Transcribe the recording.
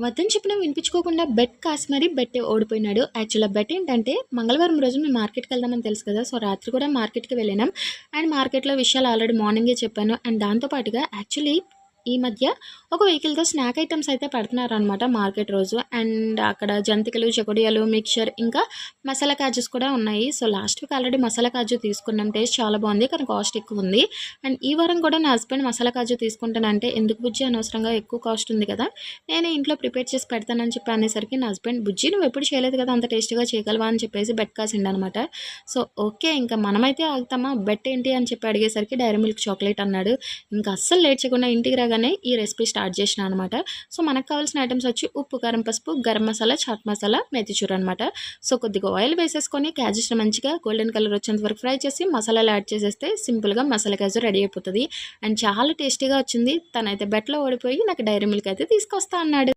వద్దని చెప్పినా వినిపించుకోకుండా బెట్ కాసి మరీ బెట్ ఓడిపోయినాడు. యాక్చువల్గా బెట్ ఏంటంటే మంగళవారం రోజు మేము మార్కెట్కి వెళ్దామని తెలుసు కదా సో రాత్రి కూడా మార్కెట్కి వెళ్ళినాం. అండ్ మార్కెట్లో విషయాలు ఆల్రెడీ మార్నింగే చెప్పాను. అండ్ దాంతోపాటుగా యాక్చువల్లీ ఈ మధ్య ఒక వెహికల్తో స్నాక్ ఐటమ్స్ అయితే పెడుతున్నారు అనమాట మార్కెట్ రోజు. అండ్ అక్కడ జంతికలు చకొడియాలు మిక్చర్ ఇంకా మసాలా కాజుస్ కూడా ఉన్నాయి. So last week already masala kaju తీసుకున్నాం. టేస్ట్ చాలా బాగుంది కానీ కాస్ట్ ఎక్కువ ఉంది. అండ్ ఈ వారం కూడా నా హస్బెండ్ మసాలా కాజు తీసుకుంటానంటే ఎందుకు బుజ్జి? అనవసరంగా ఎక్కువ కాస్ట్ ఉంది కదా. నేను ఇంట్లో ప్రిపేర్ చేసి పెడతానని చెప్పి అనేసరికి నా హస్బెండ్ బుజ్జి నువ్వు ఎప్పుడు చేయలేదు కదా అంత టేస్ట్గా చేయగలవా? అని చెప్పేసి బెట్ కాసిండు అనమాట సో ఓకే ఇంకా మనమైతే ఆగుతామా? బెట్ ఏంటి? అని చెప్పి అడిగేసరికి డైరీ మిల్క్ చాక్లెట్ అన్నాడు. ఇంకా అస్సలు లేట్ చేయకుండా ఇంటికి రాగానే ఈ రెసిపీ స్టార్ట్ చేసిన అనమాట సో మనకు కావాల్సిన ఐటమ్స్ వచ్చి ఉప్పు కారం పసుపు గరం మసాలా చాట్ మసాలా మెతిచూర్ అనమాట సో కొద్దిగా ఆయిల్ వేసేసుకొని క్యాజెస్ని మంచిగా గోల్డెన్ కలర్ వచ్చేంత వరకు ఫ్రై చేసి మసాలాలు యాడ్ చేసేస్తే సింపుల్గా మసాలా క్యాజు రెడీ అయిపోతుంది. అండ్ చాలా టేస్టీగా వచ్చింది. తనైతే బెట్లో ఓడిపోయి నాకు డైరీ మిల్క్ అయితే తీసుకొస్తా అన్నాడు.